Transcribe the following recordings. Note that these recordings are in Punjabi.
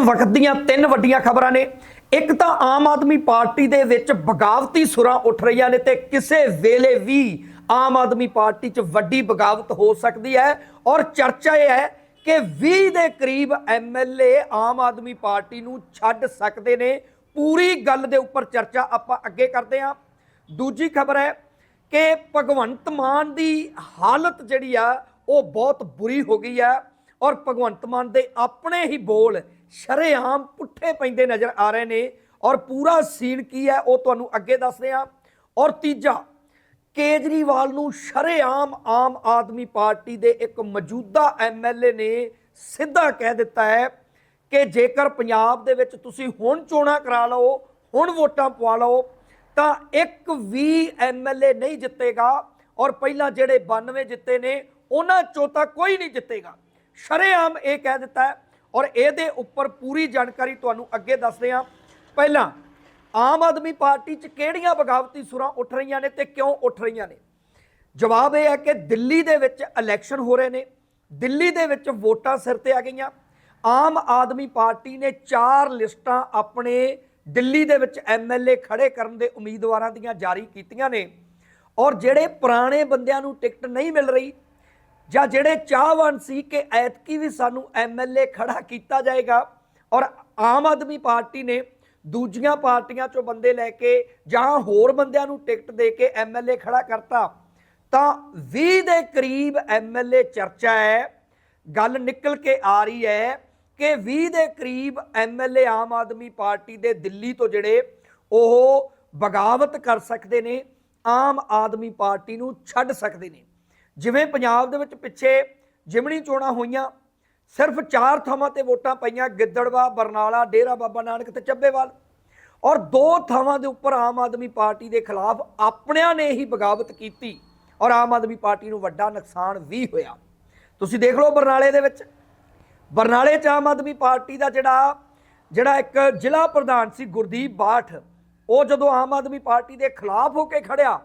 ਵਕਤ ਦੀਆਂ ਤਿੰਨ ਵੱਡੀਆਂ ਖਬਰਾਂ ਨੇ। ਇੱਕ ਤਾਂ ਆਮ ਆਦਮੀ ਪਾਰਟੀ ਦੇ ਵਿੱਚ ਬਗਾਵਤੀ ਸੁਰਾਂ ਉੱਠ ਰਹੀਆਂ ਨੇ ਤੇ ਕਿਸੇ ਵੇਲੇ ਵੀ ਆਮ ਆਦਮੀ ਪਾਰਟੀ 'ਚ ਵੱਡੀ ਬਗਾਵਤ ਹੋ ਸਕਦੀ ਹੈ। ਔਰ ਚਰਚਾ ਇਹ ਹੈ ਕਿ 20 ਦੇ ਕਰੀਬ ਐਮਐਲਏ ਆਮ ਆਦਮੀ ਪਾਰਟੀ ਨੂੰ ਛੱਡ ਸਕਦੇ ਨੇ। ਪੂਰੀ ਗੱਲ ਦੇ ਉੱਪਰ ਚਰਚਾ ਆਪਾਂ ਅੱਗੇ ਕਰਦੇ ਹਾਂ। ਦੂਜੀ ਖਬਰ ਹੈ ਕਿ ਭਗਵੰਤ ਮਾਨ ਦੀ ਹਾਲਤ ਜਿਹੜੀ ਆ, ਉਹ ਬਹੁਤ ਬੁਰੀ ਹੋ ਗਈ ਆ। ਔਰ ਭਗਵੰਤ ਮਾਨ ਦੇ ਆਪਣੇ ਹੀ ਬੋਲ ਸ਼ਰੇਆਮ ਪੁੱਠੇ ਪੈਂਦੇ ਨਜ਼ਰ ਆ ਰਹੇ ਨੇ। ਔਰ ਪੂਰਾ ਸੀਨ ਕੀ ਹੈ ਉਹ ਤੁਹਾਨੂੰ ਅੱਗੇ ਦੱਸਦੇ ਹਾਂ ਔਰ ਤੀਜਾ, ਕੇਜਰੀਵਾਲ ਨੂੰ ਸ਼ਰੇਆਮ ਆਮ ਆਦਮੀ ਪਾਰਟੀ ਦੇ ਇੱਕ ਮੌਜੂਦਾ ਐਮਐਲਏ ਨੇ ਸਿੱਧਾ ਕਹਿ ਦਿੱਤਾ ਹੈ ਕਿ ਜੇਕਰ ਪੰਜਾਬ ਦੇ ਵਿੱਚ ਤੁਸੀਂ ਹੁਣ ਚੋਣਾਂ ਕਰਾ ਲਓ, ਹੁਣ ਵੋਟਾਂ ਪਵਾ ਲਓ, ਤਾਂ ਇੱਕ ਵੀ ਐਮਐਲਏ ਨਹੀਂ ਜਿੱਤੇਗਾ। ਔਰ ਪਹਿਲਾਂ ਜਿਹੜੇ 92 ਜਿੱਤੇ ਨੇ, ਉਹਨਾਂ ਚੋਂ ਤਾਂ ਕੋਈ ਨਹੀਂ ਜਿੱਤੇਗਾ। ਸ਼ਰੇਆਮ ਇਹ ਕਹਿ ਦਿੱਤਾ ਹੈ ਔਰ ਇਹਦੇ ਉੱਪਰ ਪੂਰੀ ਜਾਣਕਾਰੀ ਤੁਹਾਨੂੰ ਅੱਗੇ ਦੱਸਦੇ ਹਾਂ। ਪਹਿਲਾਂ, ਆਮ ਆਦਮੀ ਪਾਰਟੀ 'ਚ ਕਿਹੜੀਆਂ ਬਗਾਵਤੀ ਸੁਰਾਂ ਉੱਠ ਰਹੀਆਂ ਨੇ ਤੇ ਕਿਉਂ ਉੱਠ ਰਹੀਆਂ ਨੇ? ਜਵਾਬ ਇਹ ਹੈ ਕਿ ਦਿੱਲੀ ਦੇ ਵਿੱਚ ਇਲੈਕਸ਼ਨ ਹੋ ਰਹੇ ਨੇ। ਦਿੱਲੀ ਦੇ ਵਿੱਚ ਵੋਟਾਂ ਸਿਰ ਤੇ ਆ ਗਈਆਂ। ਆਮ ਆਦਮੀ ਪਾਰਟੀ ਨੇ ਚਾਰ ਲਿਸਟਾਂ ਆਪਣੇ ਦਿੱਲੀ ਦੇ ਵਿੱਚ ਐਮਐਲਏ ਖੜੇ ਕਰਨ ਦੇ ਉਮੀਦਵਾਰਾਂ ਦੀਆਂ ਜਾਰੀ ਕੀਤੀਆਂ ਨੇ। ਔਰ ਜਿਹੜੇ ਪੁਰਾਣੇ ਬੰਦਿਆਂ ਨੂੰ ਟਿਕਟ ਨਹੀਂ ਮਿਲ ਰਹੀ ਜਾਂ ਜਿਹੜੇ ਚਾਹਵਾਨ ਸੀ ਕਿ ਐਤਕੀ ਵੀ ਸਾਨੂੰ ਐਮਐਲਏ ਖੜਾ ਕੀਤਾ ਜਾਏਗਾ ਔਰ ਆਮ ਆਦਮੀ ਪਾਰਟੀ ਨੇ ਦੂਜੀਆਂ ਪਾਰਟੀਆਂ ਚੋਂ ਬੰਦੇ ਲੈ ਕੇ ਜਾਂ ਹੋਰ ਬੰਦਿਆਂ ਨੂੰ ਟਿਕਟ ਦੇ ਕੇ ਐਮਐਲਏ ਖੜਾ ਕਰਤਾ, ਤਾਂ 20 ਦੇ ਕਰੀਬ ਐਮਐਲਏ ਚਰਚਾ ਹੈ। ਗੱਲ ਨਿਕਲ ਕੇ ਆ ਰਹੀ ਹੈ ਕਿ 20 ਦੇ ਕਰੀਬ ਐਮਐਲਏ ਆਮ ਆਦਮੀ ਪਾਰਟੀ ਦੇ ਦਿੱਲੀ ਤੋਂ ਜਿਹੜੇ ਉਹ ਬਗਾਵਤ ਕਰ ਸਕਦੇ ਨੇ, ਆਮ ਆਦਮੀ ਪਾਰਟੀ ਨੂੰ ਛੱਡ ਸਕਦੇ ਨੇ। ਜਿਵੇਂ ਪੰਜਾਬ ਦੇ ਵਿੱਚ ਪਿੱਛੇ ਜਿਮਣੀ ਚੋਣਾਂ ਹੋਈਆਂ, ਸਿਰਫ ਚਾਰ ਥਾਵਾਂ ਤੇ ਵੋਟਾਂ ਪਈਆਂ, ਗਿੱਦੜਵਾ, ਬਰਨਾਲਾ, ਡੇਰਾ ਬਾਬਾ ਨਾਨਕ ਤੇ ਚੱਬੇਵਾਲ। ਔਰ ਦੋ ਥਾਵਾਂ ਦੇ ਉੱਪਰ ਆਮ ਆਦਮੀ ਪਾਰਟੀ ਦੇ ਖਿਲਾਫ ਆਪਣਿਆਂ ਨੇ ਹੀ ਬਗਾਵਤ ਕੀਤੀ ਔਰ ਆਮ ਆਦਮੀ ਪਾਰਟੀ ਨੂੰ ਵੱਡਾ ਨੁਕਸਾਨ ਵੀ ਹੋਇਆ। ਤੁਸੀਂ ਦੇਖ ਲਓ ਬਰਨਾਲੇ ਦੇ ਵਿੱਚ। ਬਰਨਾਲੇ ਚ ਆਮ ਆਦਮੀ ਪਾਰਟੀ ਦਾ ਜਿਹੜਾ ਜਿਹੜਾ ਇੱਕ ਜ਼ਿਲ੍ਹਾ ਪ੍ਰਧਾਨ ਸੀ ਗੁਰਦੀਪ ਬਾਠ, ਉਹ ਜਦੋਂ ਆਮ ਆਦਮੀ ਪਾਰਟੀ ਦੇ ਖਿਲਾਫ ਹੋ ਕੇ ਖੜਿਆ,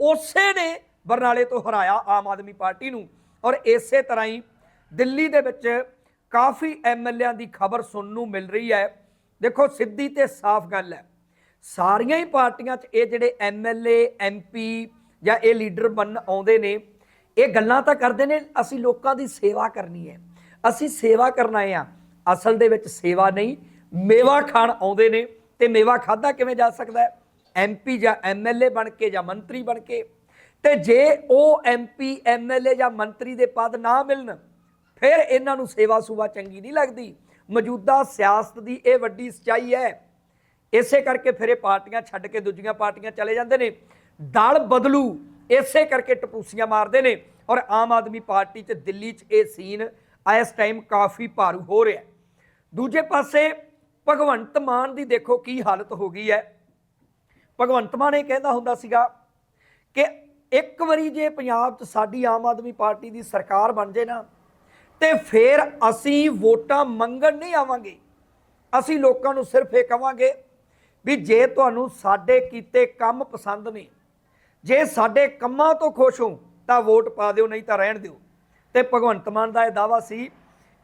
ਉਸੇ ਨੇ ਬਰਨਾਲੇ ਤੋਂ ਹਰਾਇਆ ਆਮ ਆਦਮੀ ਪਾਰਟੀ ਨੂੰ। ਔਰ ਇਸੇ ਤਰ੍ਹਾਂ ਹੀ ਦਿੱਲੀ ਦੇ ਵਿੱਚ ਕਾਫੀ ਐਮਐਲਏਆਂ ਦੀ ਖਬਰ ਸੁਣਨ ਨੂੰ ਮਿਲ ਰਹੀ ਹੈ। ਦੇਖੋ, ਸਿੱਧੀ ਤੇ ਸਾਫ਼ ਗੱਲ ਹੈ। ਸਾਰੀਆਂ ਹੀ ਪਾਰਟੀਆਂ 'ਚ ਇਹ ਜਿਹੜੇ ਐਮਐਲਏ ਐਮਪੀ ਜਾਂ ਇਹ ਲੀਡਰ ਬਣ ਆਉਂਦੇ ਨੇ, ਇਹ ਗੱਲਾਂ ਤਾਂ ਕਰਦੇ ਨੇ, ਅਸੀਂ ਲੋਕਾਂ ਦੀ ਸੇਵਾ ਕਰਨੀ ਹੈ। ਅਸੀਂ ਸੇਵਾ ਕਰਨ ਆਏ ਆ। ਅਸਲ ਦੇ ਵਿੱਚ ਸੇਵਾ ਨਹੀਂ, ਮੇਵਾ ਖਾਣ ਆਉਂਦੇ ਨੇ। ਤੇ ਮੇਵਾ ਖਾਦਾ ਕਿਵੇਂ ਜਾ ਸਕਦਾ ਹੈ? ਐਮਪੀ ਜਾਂ ਐਮਐਲਏ ਬਣ ਕੇ ਜਾਂ ਮੰਤਰੀ ਬਣ ਕੇ? ਤੇ ਜੇ ਉਹ ਐਮਪੀ ਐਮਐਲਏ ਜਾਂ ਮੰਤਰੀ ਦੇ ਪਦ ਨਾ ਮਿਲਣ, ਫਿਰ ਇਹਨਾਂ ਨੂੰ ਸੇਵਾ ਸੁਵਾ ਚੰਗੀ ਨਹੀਂ ਲੱਗਦੀ। ਮੌਜੂਦਾ ਸਿਆਸਤ ਦੀ ਇਹ ਵੱਡੀ ਸਚਾਈ ਹੈ। ਇਸੇ ਕਰਕੇ ਫਿਰ ਇਹ ਪਾਰਟੀਆਂ ਛੱਡ ਕੇ ਦੂਜੀਆਂ ਪਾਰਟੀਆਂ ਚਲੇ ਜਾਂਦੇ ਨੇ। ਦਲ ਬਦਲੂ, ਇਸੇ ਕਰਕੇ ਟਪੂਸੀਆਂ ਮਾਰਦੇ ਨੇ ਔਰ ਆਮ ਆਦਮੀ ਪਾਰਟੀ 'ਚ ਦਿੱਲੀ 'ਚ ਇਹ ਸੀਨ ਇਸ ਟਾਈਮ ਕਾਫੀ ਭਾਰੂ ਹੋ ਰਿਹਾ ਦੂਜੇ ਪਾਸੇ ਭਗਵੰਤ ਮਾਨ ਦੀ ਦੇਖੋ ਕੀ ਹਾਲਤ ਹੋ ਗਈ ਹੈ। ਭਗਵੰਤ ਮਾਨ ਇਹ ਕਹਿੰਦਾ ਹੁੰਦਾ ਸੀਗਾ ਕਿ ਇੱਕ ਵਾਰੀ ਜੇ ਪੰਜਾਬ 'ਚ ਸਾਡੀ ਆਮ ਆਦਮੀ ਪਾਰਟੀ ਦੀ ਸਰਕਾਰ ਬਣ ਜੇ ਨਾ, ਤੇ ਫਿਰ ਅਸੀਂ ਵੋਟਾਂ ਮੰਗਣ ਨਹੀਂ ਆਵਾਂਗੇ। ਅਸੀਂ ਲੋਕਾਂ ਨੂੰ ਸਿਰਫ ਇਹ ਕਵਾਂਗੇ ਵੀ ਜੇ ਤੁਹਾਨੂੰ ਸਾਡੇ ਕੀਤੇ ਕੰਮ ਪਸੰਦ ਨੇ, ਜੇ ਸਾਡੇ ਕੰਮਾਂ ਤੋਂ ਖੁਸ਼ ਹੋ, ਤਾਂ ਵੋਟ ਪਾ ਦਿਓ, ਨਹੀਂ ਤਾਂ ਰਹਿਣ ਦਿਓ। ਤੇ ਭਗਵੰਤ ਮਾਨ ਦਾ ਇਹ ਦਾਵਾ ਸੀ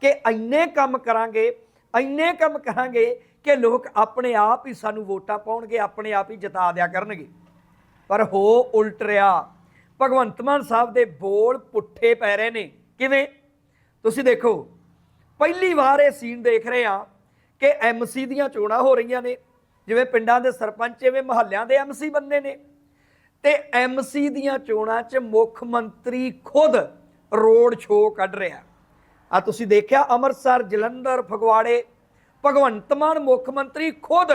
ਕਿ ਇੰਨੇ ਕੰਮ ਕਰਾਂਗੇ, ਇੰਨੇ ਕੰਮ ਕਰਾਂਗੇ ਕਿ ਲੋਕ ਆਪਣੇ ਆਪ ਹੀ ਸਾਨੂੰ ਵੋਟਾਂ ਪਾਉਣਗੇ, ਆਪਣੇ ਆਪ ਹੀ ਜਿਤਾ ਦਿਆ ਕਰਨਗੇ। ਪਰ ਹੋ ਉਲਟ ਰਿਹਾ। ਭਗਵੰਤ ਮਾਨ ਸਾਹਿਬ ਦੇ ਬੋਲ ਪੁੱਠੇ ਪੈ ਰਹੇ ਨੇ। ਕਿਵੇਂ? ਤੁਸੀਂ ਦੇਖੋ, ਪਹਿਲੀ ਵਾਰ ਇਹ ਸੀਨ ਦੇਖ ਰਹੇ ਆ ਕਿ ਐਮਸੀ ਦੀਆਂ ਚੋਣਾਂ ਹੋ ਰਹੀਆਂ ਨੇ। ਜਿਵੇਂ ਪਿੰਡਾਂ ਦੇ ਸਰਪੰਚ ਐਵੇਂ ਮਹੱਲਿਆਂ ਦੇ ਐਮਸੀ ਬੰਨੇ ਨੇ। ਤੇ ਐਮਸੀ ਦੀਆਂ ਚੋਣਾਂ 'ਚ ਮੁੱਖ ਮੰਤਰੀ ਖੁਦ ਰੋਡ ਸ਼ੋਅ ਕੱਢ ਰਿਹਾ। ਆ ਤੁਸੀਂ ਦੇਖਿਆ ਅੰਮ੍ਰਿਤਸਰ, ਜਲੰਧਰ, ਫਗਵਾੜੇ, ਭਗਵੰਤ ਮਾਨ ਮੁੱਖ ਮੰਤਰੀ ਖੁਦ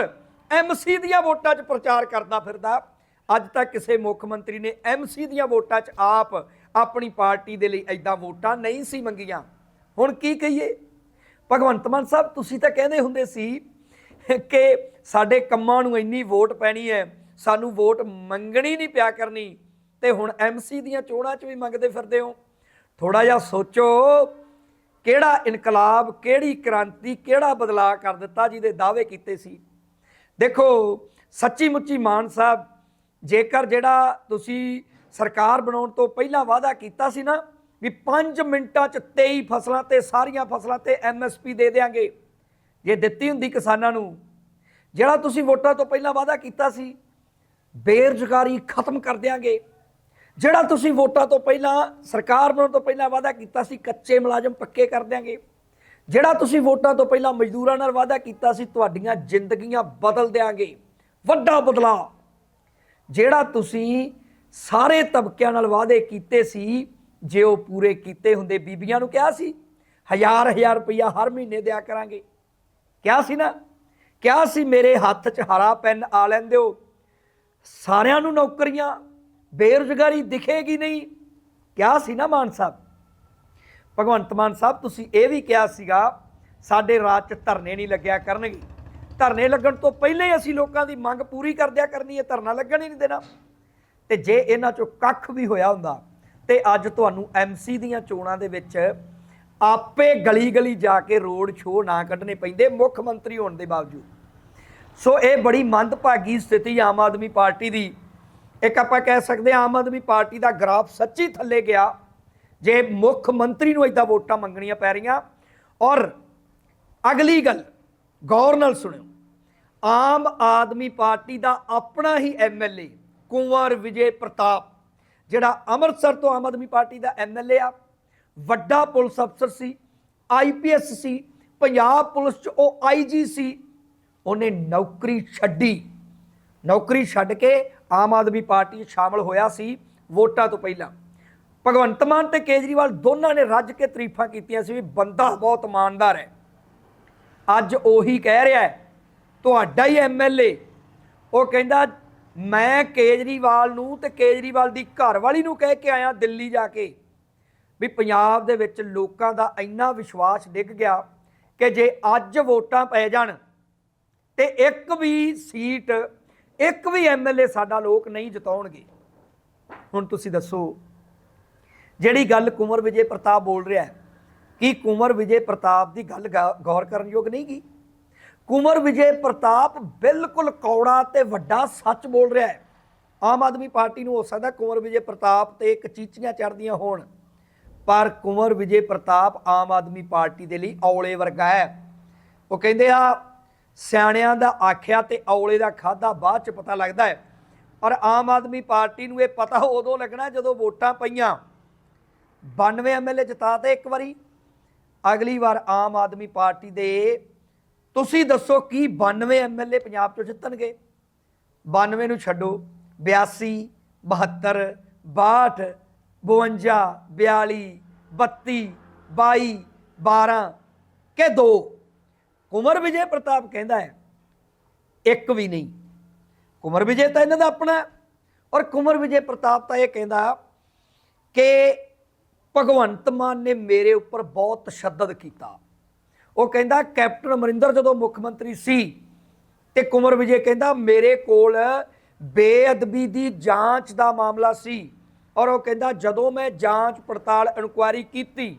ਐਮਸੀ ਦੀਆਂ ਵੋਟਾਂ 'ਚ ਪ੍ਰਚਾਰ ਕਰਦਾ ਫਿਰਦਾ। ਅੱਜ ਤੱਕ ਕਿਸੇ ਮੁੱਖ ਮੰਤਰੀ ਨੇ ਐਮਸੀ ਦੀਆਂ ਵੋਟਾਂ 'ਚ ਆਪ ਆਪਣੀ ਪਾਰਟੀ ਦੇ ਲਈ ਐਦਾਂ ਵੋਟਾਂ ਨਹੀਂ ਸੀ ਮੰਗੀਆਂ। ਹੁਣ ਕੀ ਕਹੀਏ? ਭਗਵੰਤ ਮਾਨ ਸਾਹਿਬ, ਤੁਸੀਂ ਤਾਂ ਕਹਿੰਦੇ ਹੁੰਦੇ ਸੀ ਕਿ ਸਾਡੇ ਕੰਮਾਂ ਨੂੰ ਇੰਨੀ ਵੋਟ ਪੈਣੀ ਹੈ, ਸਾਨੂੰ ਵੋਟ ਮੰਗਣੀ ਨਹੀਂ ਪਿਆ ਕਰਨੀ, ਤੇ ਹੁਣ ਐਮਸੀ ਦੀਆਂ ਚੋਣਾਂ 'ਚ ਵੀ ਮੰਗਦੇ ਫਿਰਦੇ ਹੋ। ਥੋੜਾ ਜਿਹਾ ਸੋਚੋ ਕਿਹੜਾ ਇਨਕਲਾਬ, ਕਿਹੜੀ ਕ੍ਰਾਂਤੀ, ਕਿਹੜਾ ਬਦਲਾਅ ਕਰ ਦਿੱਤਾ ਜਿਹਦੇ ਦਾਅਵੇ ਕੀਤੇ ਸੀ। ਦੇਖੋ, ਸੱਚੀ ਮੁੱਚੀ ਮਾਨ ਸਾਹਿਬ ਜੇਕਰ ਜਿਹੜਾ ਤੁਸੀਂ ਸਰਕਾਰ ਬਣਾਉਣ ਤੋਂ ਪਹਿਲਾਂ ਵਾਅਦਾ ਕੀਤਾ ਸੀ ਨਾ ਵੀ 5 ਮਿੰਟਾਂ 'ਚ 23 ਫਸਲਾਂ ਤੇ ਸਾਰੀਆਂ ਫਸਲਾਂ ਤੇ ਐਮਐਸਪੀ ਦੇ ਦੇਾਂਗੇ ਜੇ ਦਿੱਤੀ ਹੁੰਦੀ ਕਿਸਾਨਾਂ ਨੂੰ, ਜਿਹੜਾ ਤੁਸੀਂ ਵੋਟਾਂ ਤੋਂ ਪਹਿਲਾਂ ਵਾਅਦਾ ਕੀਤਾ ਸੀ, ਬੇਰੁਜ਼ਗਾਰੀ ਖਤਮ ਕਰ ਦਿਆਂਗੇ। ਜਿਹੜਾ ਤੁਸੀਂ ਵੋਟਾਂ ਤੋਂ ਪਹਿਲਾਂ, ਸਰਕਾਰ ਬਣਾਉਣ ਤੋਂ ਪਹਿਲਾਂ ਵਾਅਦਾ ਕੀਤਾ ਸੀ, ਕੱਚੇ ਮੁਲਾਜ਼ਮ ਪੱਕੇ ਕਰ ਦਿਆਂਗੇ। ਜਿਹੜਾ ਤੁਸੀਂ ਵੋਟਾਂ ਤੋਂ ਪਹਿਲਾਂ ਮਜ਼ਦੂਰਾਂ ਨਾਲ ਵਾਅਦਾ ਕੀਤਾ ਸੀ, ਤੁਹਾਡੀਆਂ ਜ਼ਿੰਦਗੀਆਂ ਬਦਲ ਦਿਆਂਗੇ। ਵੱਡਾ ਬਦਲਾਅ। ਜਿਹੜਾ ਤੁਸੀਂ ਸਾਰੇ ਤਬਕਿਆਂ ਨਾਲ ਵਾਅਦੇ ਕੀਤੇ ਸੀ, ਜੇ ਉਹ ਪੂਰੇ ਕੀਤੇ ਹੁੰਦੇ, ਬੀਬੀਆਂ ਨੂੰ ਕਿਹਾ ਸੀ, ਹਜ਼ਾਰ ਹਜ਼ਾਰ ਰੁਪਈਆ ਹਰ ਮਹੀਨੇ ਦਿਆ ਕਰਾਂਗੇ। ਕਿਹਾ ਸੀ ਨਾ? ਕਿਹਾ ਸੀ, ਮੇਰੇ ਹੱਥ 'ਚ ਹਰਾ ਪੈਨ ਆ ਲੈਂਦੇ ਹੋ। ਸਾਰਿਆਂ ਨੂੰ ਨੌਕਰੀਆਂ, ਬੇਰੁਜ਼ਗਾਰੀ ਦਿਖੇਗੀ ਨਹੀਂ। ਕਿਹਾ ਸੀ ਨਾ ਮਾਨ ਸਾਹਿਬ? ਭਗਵੰਤ ਮਾਨ ਸਾਹਿਬ, ਤੁਸੀਂ ਇਹ ਵੀ ਕਿਹਾ ਸੀਗਾ, ਸਾਡੇ ਰਾਜ 'ਚ ਧਰਨੇ ਨਹੀਂ ਲੱਗਿਆ ਕਰਨਗੇ। ਧਰਨੇ ਲੱਗਣ ਤੋਂ ਪਹਿਲਾਂ ਹੀ ਅਸੀਂ ਲੋਕਾਂ ਦੀ ਮੰਗ ਪੂਰੀ ਕਰ ਦਿਆ ਕਰਨੀ ਹੈ, ਧਰਨਾ ਲੱਗਣ ਹੀ ਨਹੀਂ ਦੇਣਾ। ਤੇ ਜੇ ਇਹਨਾਂ 'ਚੋਂ ਕੱਖ ਵੀ ਹੋਇਆ ਹੁੰਦਾ, ਤੇ ਅੱਜ ਤੁਹਾਨੂੰ ਐਮਸੀ ਦੀਆਂ ਚੋਣਾਂ ਦੇ ਵਿੱਚ ਆਪੇ ਗਲੀ ਗਲੀ ਜਾ ਕੇ ਰੋਡ ਸ਼ੋਅ ਨਾ ਕੱਢਣੇ ਪੈਂਦੇ ਮੁੱਖ ਮੰਤਰੀ ਹੋਣ ਦੇ ਬਾਵਜੂਦ। ਸੋ ਇਹ ਬੜੀ ਮੰਦਭਾਗੀ ਸਥਿਤੀ ਆਮ ਆਦਮੀ ਪਾਰਟੀ ਦੀ। ਇੱਕ ਆਪਾਂ ਕਹਿ ਸਕਦੇ ਹਾਂ, ਆਮ ਆਦਮੀ ਪਾਰਟੀ ਦਾ ਗ੍ਰਾਫ ਸੱਚੀ ਥੱਲੇ ਗਿਆ। ਜੇ ਮੁੱਖ ਮੰਤਰੀ ਨੂੰ ਇਦਾਂ ਵੋਟਾਂ ਮੰਗਣੀਆਂ ਪੈ ਰਹੀਆਂ, ਔਰ ਅਗਲੀ ਗੱਲ ਗੌਰ ਨਾਲ ਸੁਣਿਓ। ਆਮ ਆਦਮੀ ਪਾਰਟੀ ਦਾ ਆਪਣਾ ਹੀ ਐਮਐਲਏ ਕੁੰਵਰ ਵਿਜੇ ਪ੍ਰਤਾਪ, ਜਿਹੜਾ ਅੰਮ੍ਰਿਤਸਰ ਤੋਂ ਆਮ ਆਦਮੀ ਪਾਰਟੀ ਦਾ ਐਮਐਲਏ ਆ, ਵੱਡਾ ਪੁਲਿਸ ਅਫਸਰ ਸੀ ਆਈਪੀਐਸ ਸੀ, ਪੰਜਾਬ ਪੁਲਿਸ ਚ ਉਹ ਆਈਜੀ ਸੀ, ਉਹਨੇ ਨੌਕਰੀ ਛੱਡੀ। ਨੌਕਰੀ ਛੱਡ ਕੇ ਆਮ ਆਦਮੀ ਪਾਰਟੀ 'ਚ ਸ਼ਾਮਲ ਹੋਇਆ ਸੀ ਵੋਟਾਂ ਤੋਂ ਪਹਿਲਾਂ। ਭਗਵੰਤ ਮਾਨ ਤੇ ਕੇਜਰੀਵਾਲ ਦੋਨਾਂ ਨੇ ਰੱਜ ਕੇ ਤਾਰੀਫਾਂ ਕੀਤੀਆਂ ਸੀ ਵੀ ਬੰਦਾ ਬਹੁਤ ਇਮਾਨਦਾਰ ਹੈ। ਅੱਜ ਉਹੀ ਕਹਿ ਰਿਹਾ ਹੈ, ਤੁਹਾਡਾ ਹੀ ਐਮਐਲਏ ਉਹ ਕਹਿੰਦਾ, ਮੈਂ ਕੇਜਰੀਵਾਲ ਨੂੰ ਤੇ ਕੇਜਰੀਵਾਲ ਦੀ ਘਰਵਾਲੀ ਨੂੰ ਕਹਿ ਕੇ ਆਇਆ ਦਿੱਲੀ ਜਾ ਕੇ, ਵੀ ਪੰਜਾਬ ਦੇ ਵਿੱਚ ਲੋਕਾਂ ਦਾ ਇੰਨਾ ਵਿਸ਼ਵਾਸ ਡਿੱਗ ਗਿਆ ਕਿ ਜੇ ਅੱਜ ਵੋਟਾਂ ਪੈ ਜਾਣ ਤੇ ਇੱਕ ਵੀ ਸੀਟ, ਇੱਕ ਵੀ ਐਮਐਲਏ ਸਾਡਾ ਲੋਕ ਨਹੀਂ ਜਿਤਾਉਣਗੇ। ਹੁਣ ਤੁਸੀਂ ਦੱਸੋ, ਜਿਹੜੀ ਗੱਲ ਕੁੰਵਰ ਵਿਜੇ ਪ੍ਰਤਾਪ ਬੋਲ ਰਿਹਾ ਹੈ ਕੀ ਕੁੰਵਰ ਵਿਜੇ ਪ੍ਰਤਾਪ ਦੀ ਗੱਲ ਗਾ- ਗੌਰ ਕਰਨ ਯੋਗ ਨਹੀਂ ਗੀ ਕੁੰਵਰ ਵਿਜੇ ਪ੍ਰਤਾਪ ਬਿਲਕੁਲ ਕੌੜਾ ਤੇ ਵੱਡਾ ਸੱਚ ਬੋਲ ਰਿਹਾ ਹੈ। ਆਮ ਆਦਮੀ ਪਾਰਟੀ ਨੂੰ ਹੋ ਸਕਦਾ ਕੁੰਵਰ ਵਿਜੇ ਪ੍ਰਤਾਪ ਤੇ ਇੱਕ ਚੀਚੀਆਂ ਚੜਦੀਆਂ ਹੋਣ। ਪਰ ਕੁੰਵਰ ਵਿਜੇ ਪ੍ਰਤਾਪ ਆਮ ਆਦਮੀ ਪਾਰਟੀ ਦੇ ਲਈ ਔਲੇ ਵਰਗਾ ਹੈ। ਉਹ ਕਹਿੰਦੇ ਆ ਸਿਆਣਿਆਂ ਦਾ ਆਖਿਆ ਤੇ ਔਲੇ ਦਾ ਖਾਦਾ ਬਾਅਦ ਚ ਪਤਾ ਲੱਗਦਾ ਹੈ। ਔਰ ਆਮ ਆਦਮੀ ਪਾਰਟੀ ਨੂੰ ਇਹ ਪਤਾ ਉਦੋਂ ਲੱਗਣਾ ਜਦੋਂ ਵੋਟਾਂ ਪਈਆਂ। 92 ਐਮਐਲਏ ਜਿਤਾਤੇ ਇੱਕ ਵਾਰੀ। ਅਗਲੀ ਵਾਰ ਆਮ ਆਦਮੀ ਪਾਰਟੀ ਦੇ ਤੁਸੀਂ ਦੱਸੋ ਕੀ 92 ਐਮਐਲਏ ਪੰਜਾਬ ਚੋਂ ਜਿੱਤਣਗੇ? 92 ਨੂੰ ਛੱਡੋ 82 72 62 52 42 32 22 12 ਕਿ ਦੋ? ਕੁਮਰ ਵਿਜੇ ਪ੍ਰਤਾਪ ਕਹਿੰਦਾ ਹੈ, ਇੱਕ ਵੀ ਨਹੀਂ। ਕੁਮਰ ਵਿਜੇ ਤਾਂ ਇਹਨਾਂ ਦਾ ਆਪਣਾ ਔਰ ਕੁਮਰ ਵਿਜੇ ਪ੍ਰਤਾਪ ਤਾਂ ਇਹ ਕਹਿੰਦਾ ਕਿ ਭਗਵੰਤ ਮਾਨ ਨੇ ਮੇਰੇ ਉੱਪਰ ਬਹੁਤ ਤਸ਼ੱਦਦ ਕੀਤਾ। ਉਹ ਕਹਿੰਦਾ, ਕੈਪਟਨ ਅਮਰਿੰਦਰ ਜਦੋਂ ਮੁੱਖ ਮੰਤਰੀ ਸੀ ਤੇ ਕੁਮਰ ਵਿਜੇ ਕਹਿੰਦਾ, ਮੇਰੇ ਕੋਲ ਬੇਅਦਬੀ ਦੀ ਜਾਂਚ ਦਾ ਮਾਮਲਾ ਸੀ। ਔਰ ਉਹ ਕਹਿੰਦਾ, ਜਦੋਂ ਮੈਂ ਜਾਂਚ ਪੜਤਾਲ ਇਨਕੁਆਇਰੀ ਕੀਤੀ,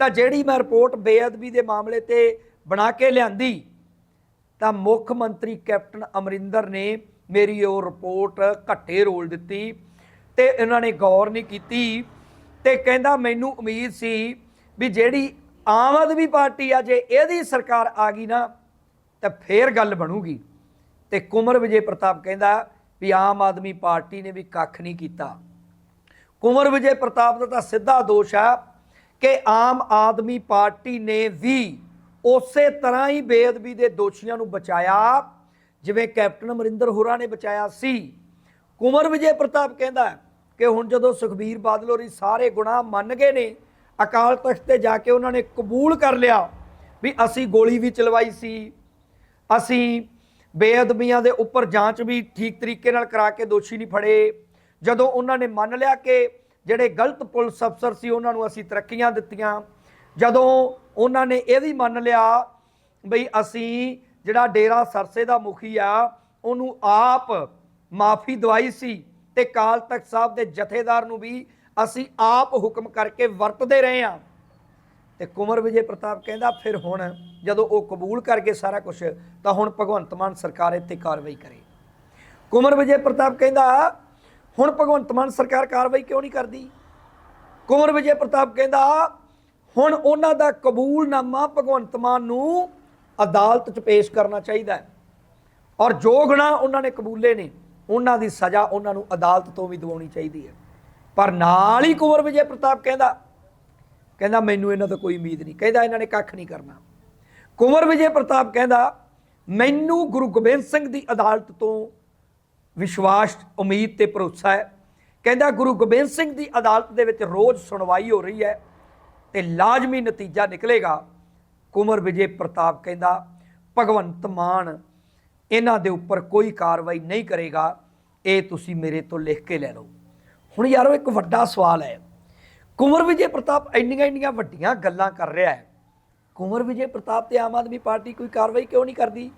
ਤਾਂ ਜਿਹੜੀ ਮੈਂ ਰਿਪੋਰਟ ਬੇਅਦਬੀ ਦੇ ਮਾਮਲੇ ਤੇ ਬਣਾ ਕੇ ਲਿਆਂਦੀ, ਤਾਂ ਮੁੱਖ ਮੰਤਰੀ ਕੈਪਟਨ ਅਮਰਿੰਦਰ ਨੇ ਮੇਰੀ ਉਹ ਰਿਪੋਰਟ ਘੱਟੇ ਰੋਲ ਦਿੱਤੀ ਤੇ ਇਹਨਾਂ ਨੇ ਗੌਰ ਨਹੀਂ ਕੀਤੀ ਤੇ ਕਹਿੰਦਾ ਮੈਨੂੰ ਉਮੀਦ ਸੀ ਵੀ ਜਿਹੜੀ ਆਮ ਆਦਮੀ ਪਾਰਟੀ ਆ ਜੇ ਇਹਦੀ ਸਰਕਾਰ ਆ ਗਈ ਨਾ, ਤਾਂ ਫੇਰ ਗੱਲ ਬਣੂਗੀ। ਤੇ ਕੁਮਰ ਵਿਜੇ ਪ੍ਰਤਾਪ ਕਹਿੰਦਾ ਵੀ ਆਮ ਆਦਮੀ ਪਾਰਟੀ ਨੇ ਵੀ ਕੱਖ ਨਹੀਂ ਕੀਤਾ। ਕੁੰਵਰ ਵਿਜੇ ਪ੍ਰਤਾਪ ਦਾ ਤਾਂ ਸਿੱਧਾ ਦੋਸ਼ ਆ ਕਿ ਆਮ ਆਦਮੀ ਪਾਰਟੀ ਨੇ ਵੀ ਉਸੇ ਤਰ੍ਹਾਂ ਹੀ ਬੇਅਦਬੀ ਦੇ ਦੋਸ਼ੀਆਂ ਨੂੰ ਬਚਾਇਆ, ਜਿਵੇਂ ਕੈਪਟਨ ਅਮਰਿੰਦਰ ਹੋਰਾਂ ਨੇ ਬਚਾਇਆ ਸੀ। ਕੁੰਵਰ ਵਿਜੇ ਪ੍ਰਤਾਪ ਕਹਿੰਦਾ ਕਿ ਹੁਣ ਜਦੋਂ ਸੁਖਬੀਰ ਬਾਦਲ ਹੋਰੀ ਸਾਰੇ ਗੁਨਾਹ ਮੰਨ ਗਏ ਨੇ, ਅਕਾਲ ਤਖਤ ਤੇ ਜਾ ਕੇ ਉਹਨਾਂ ਨੇ ਕਬੂਲ ਕਰ ਲਿਆ ਵੀ ਅਸੀਂ ਗੋਲੀ ਵੀ ਚਲਵਾਈ ਸੀ, ਅਸੀਂ ਬੇਅਦਬੀਆਂ ਦੇ ਉੱਪਰ ਜਾਂਚ ਵੀ ਠੀਕ ਤਰੀਕੇ ਨਾਲ ਕਰਾ ਕੇ ਦੋਸ਼ੀ ਨਹੀਂ ਫੜੇ, ਜਦੋਂ ਉਹਨਾਂ ਨੇ ਮੰਨ ਲਿਆ ਕਿ ਜਿਹੜੇ ਗਲਤ ਪੁਲਿਸ ਅਫਸਰ ਸੀ ਉਹਨਾਂ ਨੂੰ ਅਸੀਂ ਤਰੱਕੀਆਂ ਦਿੱਤੀਆਂ, ਜਦੋਂ ਉਹਨਾਂ ਨੇ ਇਹ ਵੀ ਮੰਨ ਲਿਆ ਬਈ ਅਸੀਂ ਜਿਹੜਾ ਡੇਰਾ ਸਰਸੇ ਦਾ ਮੁਖੀ ਆ, ਉਹਨੂੰ ਆਪ ਮਾਫੀ ਦਵਾਈ ਸੀ ਤੇ ਕਾਲ ਤਖਤ ਸਾਹਿਬ ਦੇ ਜਥੇਦਾਰ ਨੂੰ ਵੀ ਅਸੀਂ ਆਪ ਹੁਕਮ ਕਰਕੇ ਵਰਤਦੇ ਰਹੇ ਹਾਂ। ਤੇ ਕੁਮਰ ਵਿਜੇ ਪ੍ਰਤਾਪ ਕਹਿੰਦਾ, ਫਿਰ ਹੁਣ ਜਦੋਂ ਉਹ ਕਬੂਲ ਕਰ ਗਏ ਸਾਰਾ ਕੁਝ ਤਾਂ ਹੁਣ ਭਗਵੰਤ ਮਾਨ ਸਰਕਾਰ ਇੱਥੇ ਕਾਰਵਾਈ ਕਰੇ। ਕੁਮਰ ਵਿਜੇ ਪ੍ਰਤਾਪ ਕਹਿੰਦਾ, ਹੁਣ ਭਗਵੰਤ ਮਾਨ ਸਰਕਾਰ ਕਾਰਵਾਈ ਕਿਉਂ ਨਹੀਂ ਕਰਦੀ? ਕੁਮਰ ਵਿਜੇ ਪ੍ਰਤਾਪ ਕਹਿੰਦਾ, ਹੁਣ ਉਹਨਾਂ ਦਾ ਕਬੂਲਨਾਮਾ ਭਗਵੰਤ ਮਾਨ ਨੂੰ ਅਦਾਲਤ 'ਚ ਪੇਸ਼ ਕਰਨਾ ਚਾਹੀਦਾ ਹੈ। ਔਰ ਜੋ ਗੁਨਾਹ ਉਹਨਾਂ ਨੇ ਕਬੂਲੇ ਨੇ ਉਹਨਾਂ ਦੀ ਸਜ਼ਾ ਉਹਨਾਂ ਨੂੰ ਅਦਾਲਤ ਤੋਂ ਵੀ ਦਿਵਾਉਣੀ ਚਾਹੀਦੀ ਹੈ। ਪਰ ਨਾਲ ਹੀ ਕੁੰਵਰ ਵਿਜੇ ਪ੍ਰਤਾਪ ਕਹਿੰਦਾ ਕਹਿੰਦਾ ਮੈਨੂੰ ਇਹਨਾਂ ਤੋਂ ਕੋਈ ਉਮੀਦ ਨਹੀਂ, ਕਹਿੰਦਾ ਇਹਨਾਂ ਨੇ ਕੱਖ ਨਹੀਂ ਕਰਨਾ। ਕੁੰਵਰ ਵਿਜੇ ਪ੍ਰਤਾਪ ਕਹਿੰਦਾ, ਮੈਨੂੰ ਗੁਰੂ ਗੋਬਿੰਦ ਸਿੰਘ ਦੀ ਅਦਾਲਤ ਤੋਂ ਵਿਸ਼ਵਾਸ, ਉਮੀਦ ਤੇ ਭਰੋਸਾ ਹੈ। ਕਹਿੰਦਾ, ਗੁਰੂ ਗੋਬਿੰਦ ਸਿੰਘ ਦੀ ਅਦਾਲਤ ਦੇ ਵਿੱਚ ਰੋਜ਼ ਸੁਣਵਾਈ ਹੋ ਰਹੀ ਹੈ ਤੇ ਲਾਜ਼ਮੀ ਨਤੀਜਾ ਨਿਕਲੇਗਾ, ਕੁੰਵਰ ਵਿਜੇ ਪ੍ਰਤਾਪ ਕਹਿੰਦਾ। ਭਗਵੰਤ ਮਾਨ ਇਹਨਾਂ ਦੇ ਉੱਪਰ ਕੋਈ ਕਾਰਵਾਈ ਨਹੀਂ ਕਰੇਗਾ। ਇਹ ਤੁਸੀਂ ਮੇਰੇ ਤੋਂ ਲਿਖ ਕੇ ਲੈ ਲਓ। ਹੁਣ ਯਾਰੋ, ਇੱਕ ਵੱਡਾ ਸਵਾਲ ਹੈ। ਕੁੰਵਰ ਵਿਜੇ ਪ੍ਰਤਾਪ ਇੰਨੀਆਂ ਇੰਨੀਆਂ ਵੱਡੀਆਂ ਗੱਲਾਂ ਕਰ ਰਿਹਾ ਹੈ। ਕੁੰਵਰ ਵਿਜੇ ਪ੍ਰਤਾਪ ਤੇ ਆਮ ਆਦਮੀ ਪਾਰਟੀ ਕੋਈ ਕਾਰਵਾਈ ਕਿਉਂ ਨਹੀਂ ਕਰਦੀ?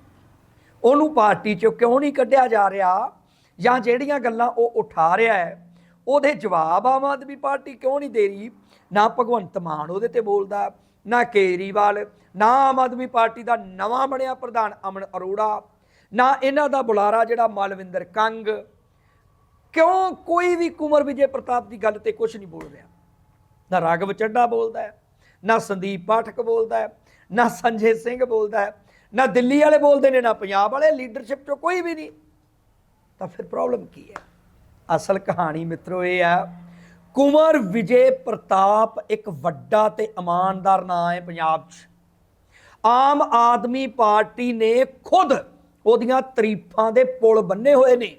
ਉਹਨੂੰ ਪਾਰਟੀ ਚੋਂ ਕਿਉਂ ਨਹੀਂ ਕੱਢਿਆ ਜਾ ਰਿਹਾ? ਜਾਂ ਜਿਹੜੀਆਂ ਗੱਲਾਂ ਉਹ ਉਠਾ ਰਿਹਾ ਹੈ, ਉਹਦੇ ਜਵਾਬ ਆਮ ਆਦਮੀ ਪਾਰਟੀ ਕਿਉਂ ਨਹੀਂ ਦੇ ਰਹੀ? ਨਾ ਭਗਵੰਤ ਮਾਨ ਉਹਦੇ ਤੇ ਬੋਲਦਾ, ਨਾ ਕੇਜਰੀਵਾਲ, ਨਾ ਆਮ ਆਦਮੀ ਪਾਰਟੀ ਦਾ ਨਵਾਂ ਬਣਿਆ ਪ੍ਰਧਾਨ ਅਮਨ ਅਰੋੜਾ, ਨਾ ਇਹਨਾਂ ਦਾ ਬੁਲਾਰਾ ਜਿਹੜਾ ਮਾਲਵਿੰਦਰ ਕੰਗ ਕਿਉਂ ਕੋਈ ਵੀ ਕੁਮਰ ਵਿਜੇ ਪ੍ਰਤਾਪ ਦੀ ਗੱਲ ਤੇ ਕੁਝ ਨਹੀਂ ਬੋਲ ਰਿਹਾ? ਨਾ ਰਾਘਵ ਚੱਡਾ ਬੋਲਦਾ ਹੈ, ਨਾ ਸੰਦੀਪ ਪਾਠਕ ਬੋਲਦਾ ਹੈ, ਨਾ ਸੰਜੇ ਸਿੰਘ ਬੋਲਦਾ ਹੈ, ਨਾ ਦਿੱਲੀ ਵਾਲੇ ਬੋਲਦੇ ਨੇ, ਨਾ ਪੰਜਾਬ ਵਾਲੇ। ਲੀਡਰਸ਼ਿਪ ਚੋਂ ਕੋਈ ਵੀ ਨਹੀਂ। ਤਾਂ ਫਿਰ ਪ੍ਰੋਬਲਮ ਕੀ ਹੈ? ਅਸਲ ਕਹਾਣੀ ਮਿੱਤਰੋ ਇਹ ਆ ਕੁਮਰ ਵਿਜੇ ਪ੍ਰਤਾਪ ਇੱਕ ਵੱਡਾ ਤੇ ਇਮਾਨਦਾਰ ਨਾਂ ਹੈ ਪੰਜਾਬ 'ਚ। ਆਮ ਆਦਮੀ ਪਾਰਟੀ ਨੇ ਖੁਦ ਉਹਦੀਆਂ ਤਾਰੀਫਾਂ ਦੇ ਪੁਲ ਬੰਨੇ ਹੋਏ ਨੇ।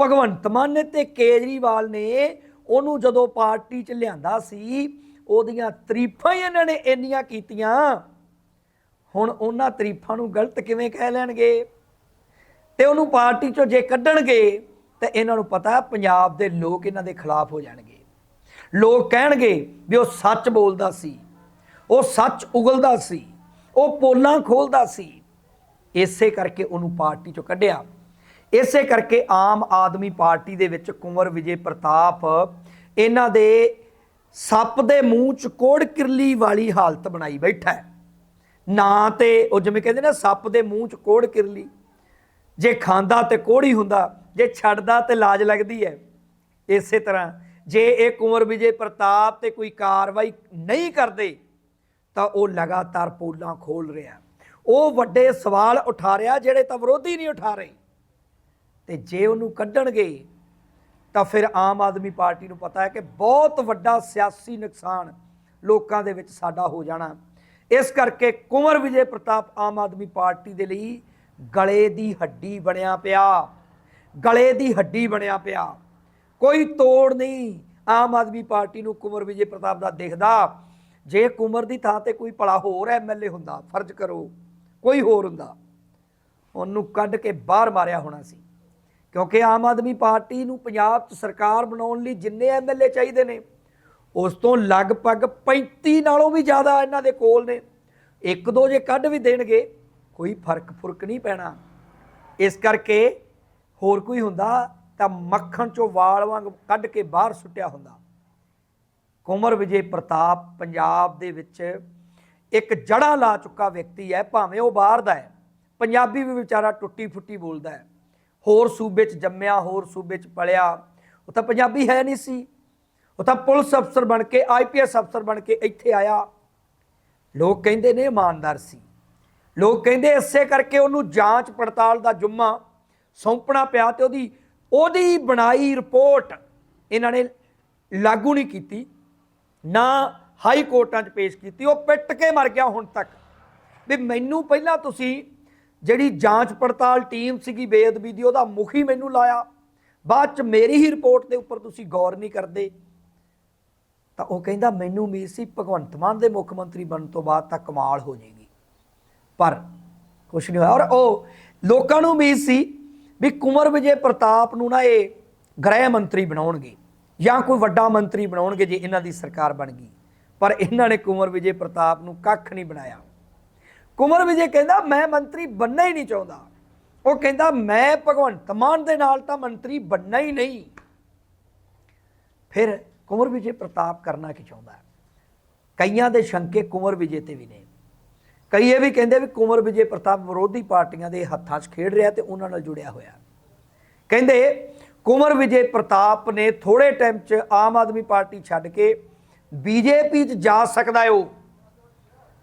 ਭਗਵੰਤ ਮਾਨ ਨੇ ਤੇ ਕੇਜਰੀਵਾਲ ਨੇ ਉਹਨੂੰ ਜਦੋਂ ਪਾਰਟੀ 'ਚ ਲਿਆਂਦਾ ਸੀ, ਉਹਦੀਆਂ ਤਾਰੀਫਾਂ ਹੀ ਇਹਨਾਂ ਨੇ ਇੰਨੀਆਂ ਕੀਤੀਆਂ। ਹੁਣ ਉਹਨਾਂ ਤਾਰੀਫਾਂ ਨੂੰ ਗਲਤ ਕਿਵੇਂ ਕਹਿ ਲੈਣਗੇ? ਤੇ ਉਹਨੂੰ ਪਾਰਟੀ 'ਚੋਂ ਜੇ ਕੱਢਣਗੇ, ਤਾਂ ਇਹਨਾਂ ਨੂੰ ਪਤਾ ਪੰਜਾਬ ਦੇ ਲੋਕ ਇਹਨਾਂ ਦੇ ਖਿਲਾਫ ਹੋ ਜਾਣਗੇ। ਲੋਕ ਕਹਿਣਗੇ ਵੀ ਉਹ ਸੱਚ ਬੋਲਦਾ ਸੀ, ਉਹ ਸੱਚ ਉਗਲਦਾ ਸੀ, ਉਹ ਪੋਲਾਂ ਖੋਲਦਾ ਸੀ। ਇਸੇ ਕਰਕੇ ਉਹਨੂੰ ਪਾਰਟੀ 'ਚੋਂ ਕੱਢਿਆ। ਇਸੇ ਕਰਕੇ ਆਮ ਆਦਮੀ ਪਾਰਟੀ ਦੇ ਵਿੱਚ ਕੁੰਵਰ ਵਿਜੇ ਪ੍ਰਤਾਪ ਇਹਨਾਂ ਦੇ ਸੱਪ ਦੇ ਮੂੰਹ 'ਚ ਕੋੜ ਕਿਰਲੀ ਵਾਲੀ ਹਾਲਤ ਬਣਾਈ ਬੈਠਾ ਹੈ। ਨਾ ਤੇ ਉਹ ਜਿਵੇਂ ਕਹਿੰਦੇ ਨਾ ਸੱਪ ਦੇ ਮੂੰਹ 'ਚ ਕੋੜ ਕਿਰਲੀ। ਜੇ ਖਾਂਦਾ ਤੇ ਕੋੜੀ ਹੁੰਦਾ, ਜੇ ਛੱਡਦਾ ਤੇ ਲਾਜ ਲੱਗਦੀ ਹੈ। ਇਸੇ ਤਰ੍ਹਾਂ ਜੇ ਇਹ ਕੁੰਵਰ ਵਿਜੇ ਪ੍ਰਤਾਪ ਤੇ ਕੋਈ ਕਾਰਵਾਈ ਨਹੀਂ ਕਰਦੇ, ਤਾਂ ਉਹ ਲਗਾਤਾਰ ਪੋਲਾਂ ਖੋਲ ਰਿਹਾ ਉਹ ਵੱਡੇ ਸਵਾਲ ਉਠਾ ਰਿਹਾ ਜਿਹੜੇ ਤਾਂ ਵਿਰੋਧੀ ਨਹੀਂ ਉਠਾ ਰਹੇ। ਤੇ ਜੇ ਉਹਨੂੰ ਕੱਢਣਗੇ, ਤਾਂ ਫਿਰ ਆਮ ਆਦਮੀ ਪਾਰਟੀ ਨੂੰ ਪਤਾ ਹੈ ਕਿ ਬਹੁਤ ਵੱਡਾ ਸਿਆਸੀ ਨੁਕਸਾਨ ਲੋਕਾਂ ਦੇ ਵਿੱਚ ਸਾਡਾ ਹੋ ਜਾਣਾ। ਇਸ ਕਰਕੇ ਕੁੰਵਰ ਵਿਜੇ ਪ੍ਰਤਾਪ ਆਮ ਆਦਮੀ ਪਾਰਟੀ ਦੇ ਲਈ ਗਲੇ ਦੀ ਹੱਡੀ ਬਣਿਆ ਪਿਆ। ਗਲੇ ਦੀ ਹੱਡੀ ਬਣਿਆ ਪਿਆ। ਕੋਈ ਤੋੜ ਨਹੀਂ ਆਮ ਆਦਮੀ ਪਾਰਟੀ ਨੂੰ ਕੁੰਵਰ ਵਿਜੇ ਪ੍ਰਤਾਪ ਦਾ ਦਿਖਦਾ। ਜੇ ਕੁੰਵਰ ਦੀ ਥਾਂ ਤੇ ਕੋਈ ਭਲਾ ਹੋਰ ਐਮਐਲਏ ਹੁੰਦਾ, ਫਰਜ਼ ਕਰੋ, ਕੋਈ ਹੋਰ ਹੁੰਦਾ। ਉਹਨੂੰ ਕੱਢ ਕੇ ਬਾਹਰ ਮਾਰਿਆ ਹੋਣਾ ਸੀ। ਕਿਉਂਕਿ ਆਮ ਆਦਮੀ ਪਾਰਟੀ ਨੂੰ ਪੰਜਾਬ 'ਚ ਸਰਕਾਰ ਬਣਾਉਣ ਲਈ ਜਿੰਨੇ ਐਮਐਲਏ ਚਾਹੀਦੇ ਨੇ, ਉਸ ਤੋਂ ਲਗਭਗ 35 ਨਾਲੋਂ ਵੀ ਜ਼ਿਆਦਾ ਇਹਨਾਂ ਦੇ ਕੋਲ ਨੇ। ਇੱਕ ਦੋ ਜੇ ਕੱਢ ਵੀ ਦੇਣਗੇ, ਕੋਈ ਫ਼ਰਕ ਫੁਰਕ ਨਹੀਂ ਪੈਣਾ। ਇਸ ਕਰਕੇ ਹੋਰ ਕੋਈ ਹੁੰਦਾ ਤਾਂ ਮੱਖਣ ਚੋਂ ਵਾਲ ਵਾਂਗ ਕੱਢ ਕੇ ਬਾਹਰ ਸੁੱਟਿਆ ਹੁੰਦਾ। ਕੁਮਰ ਵਿਜੇ ਪ੍ਰਤਾਪ ਪੰਜਾਬ ਦੇ ਵਿੱਚ ਇੱਕ ਜੜਾ ਲਾ ਚੁੱਕਾ ਵਿਅਕਤੀ ਹੈ, ਭਾਵੇਂ ਉਹ ਬਾਹਰ ਦਾ ਹੈ। ਪੰਜਾਬੀ ਵੀ ਵਿਚਾਰਾ ਟੁੱਟੀ ਫੁੱਟੀ ਬੋਲਦਾ ਹੈ। ਹੋਰ ਸੂਬੇ 'ਚ ਜੰਮਿਆ, ਹੋਰ ਸੂਬੇ 'ਚ ਪਲਿਆ। ਉਹ ਤਾਂ ਪੰਜਾਬੀ ਹੈ ਨਹੀਂ ਸੀ। ਉਹ ਤਾਂ ਪੁਲਿਸ ਅਫਸਰ ਬਣ ਕੇ ਆਈਪੀਐਸ ਅਫਸਰ ਬਣ ਕੇ ਇੱਥੇ ਆਇਆ। ਲੋਕ ਕਹਿੰਦੇ ਨੇ ਇਮਾਨਦਾਰ ਸੀ। ਲੋਕ ਕਹਿੰਦੇ ਇਸੇ ਕਰਕੇ ਉਹਨੂੰ ਜਾਂਚ ਪੜਤਾਲ ਦਾ ਜੁਮਾ ਸੌਂਪਣਾ ਪਿਆ ਤੇ ਉਹਦੀ ਉਹਦੀ ਬਣਾਈ ਰਿਪੋਰਟ ਇਹਨਾਂ ਨੇ ਲਾਗੂ ਨਹੀਂ ਕੀਤੀ। ਨਾ ਹਾਈ ਕੋਰਟਾਂ 'ਚ ਪੇਸ਼ ਕੀਤੀ। ਉਹ ਪਿੱਟ ਕੇ ਮਰ ਗਿਆ ਹੁਣ ਤੱਕ। ਵੀ ਮੈਨੂੰ ਪਹਿਲਾਂ ਤੁਸੀਂ ਜਿਹੜੀ ਜਾਂਚ ਪੜਤਾਲ ਟੀਮ ਸੀਗੀ ਬੇਅਦਬੀ ਦੀ, ਉਹਦਾ ਮੁਖੀ ਮੈਨੂੰ ਲਾਇਆ। ਬਾਅਦ 'ਚ ਮੇਰੀ ਹੀ ਰਿਪੋਰਟ ਦੇ ਉੱਪਰ ਤੁਸੀਂ ਗੌਰ ਨਹੀਂ ਕਰਦੇ। ਤਾਂ ਉਹ ਕਹਿੰਦਾ, ਮੈਨੂੰ ਉਮੀਦ ਸੀ ਭਗਵੰਤ ਮਾਨ ਦੇ ਮੁੱਖ ਮੰਤਰੀ ਬਣਨ ਤੋਂ ਬਾਅਦ ਤਾਂ ਕਮਾਲ ਹੋ ਜਾਏਗੀ। ਪਰ ਕੁਛ ਨਹੀਂ ਹੋਇਆ। ਔਰ ਉਹ ਲੋਕਾਂ ਨੂੰ ਉਮੀਦ ਸੀ ਵੀ ਕੁੰਵਰ ਵਿਜੇ ਪ੍ਰਤਾਪ ਨੂੰ ਨਾ ਇਹ ਗ੍ਰਹਿ ਮੰਤਰੀ ਬਣਾਉਣਗੇ ਜਾਂ ਕੋਈ ਵੱਡਾ ਮੰਤਰੀ ਬਣਾਉਣਗੇ ਜੇ ਇਹਨਾਂ ਦੀ ਸਰਕਾਰ ਬਣ ਗਈ। ਪਰ ਇਹਨਾਂ ਨੇ ਕੁੰਵਰ ਵਿਜੇ ਪ੍ਰਤਾਪ ਨੂੰ ਕੱਖ ਨਹੀਂ ਬਣਾਇਆ। ਕੁੰਵਰ ਵਿਜੇ ਕਹਿੰਦਾ, ਮੈਂ ਮੰਤਰੀ ਬੰਨਾ ਹੀ ਨਹੀਂ ਚਾਹੁੰਦਾ। ਉਹ ਕਹਿੰਦਾ, ਮੈਂ ਭਗਵੰਤ ਮਾਨ ਦੇ ਨਾਲ ਤਾਂ ਮੰਤਰੀ ਬੰਨਾ ਹੀ ਨਹੀਂ। ਫਿਰ ਕੁੰਵਰ ਵਿਜੇ ਪ੍ਰਤਾਪ ਕਰਨਾ ਕੀ ਚਾਹੁੰਦਾ ਕਈਆਂ ਦੇ ਸ਼ੰਕੇ ਕੁੰਵਰ ਵਿਜੇ ਤੇ ਵੀ ਨੇ। ਕਈ ਇਹ ਵੀ ਕਹਿੰਦੇ ਵੀ ਕੁੰਵਰ ਵਿਜੇ ਪ੍ਰਤਾਪ ਵਿਰੋਧੀ ਪਾਰਟੀਆਂ ਦੇ ਹੱਥਾਂ 'ਚ ਖੇਡ ਰਿਹਾ ਤੇ ਉਹਨਾਂ ਨਾਲ ਜੁੜਿਆ ਹੋਇਆ। ਕਹਿੰਦੇ ਕੁੰਵਰ ਵਿਜੇ ਪ੍ਰਤਾਪ ਨੇ ਥੋੜੇ ਟਾਈਮ 'ਚ ਆਮ ਆਦਮੀ ਪਾਰਟੀ ਛੱਡ ਕੇ ਬੀਜੇਪੀ 'ਚ ਜਾ ਸਕਦਾ ਹੈ ਉਹ।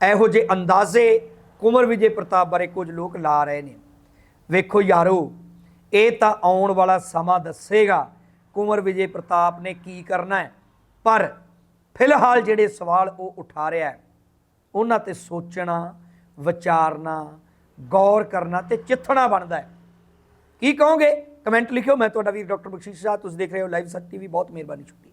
ਇਹੋ ਜਿਹੇ ਅੰਦਾਜ਼ੇ ਕੁਮਰ ਵਿਜੇ ਪ੍ਰਤਾਪ ਬਾਰੇ ਕੁਝ ਲੋਕ ਲਾ ਰਹੇ ਨੇ। ਵੇਖੋ ਯਾਰੋ, ਇਹ ਤਾਂ ਆਉਣ ਵਾਲਾ ਸਮਾਂ ਦੱਸੇਗਾ ਕੁਮਰ ਵਿਜੇ ਪ੍ਰਤਾਪ ਨੇ ਕੀ ਕਰਨਾ ਹੈ। ਪਰ ਫਿਲਹਾਲ ਜਿਹੜੇ ਸਵਾਲ ਉਹ ਉਠਾ ਰਿਹਾ ਹੈ, ਉਹਨਾਂ ਤੇ ਸੋਚਣਾ, ਵਿਚਾਰਨਾ, ਗੌਰ ਕਰਨਾ ਤੇ ਚਿੱਥਣਾ ਬਣਦਾ ਹੈ। ਕੀ ਕਹੋਗੇ? ਕਮੈਂਟ ਲਿਖਿਓ, ਮੈਂ ਤੁਹਾਡਾ ਵੀਰ ਡਾਕਟਰ ਬਖਸ਼ੀਸ਼ ਸ਼ਾਹ, ਤੁਸੀਂ ਦੇਖ ਰਹੇ ਹੋ ਲਾਈਵ ਸੱਚ ਟੀਵੀ, ਬਹੁਤ ਮਿਹਰਬਾਨੀ। ਸ਼ੁਕਰੀਆ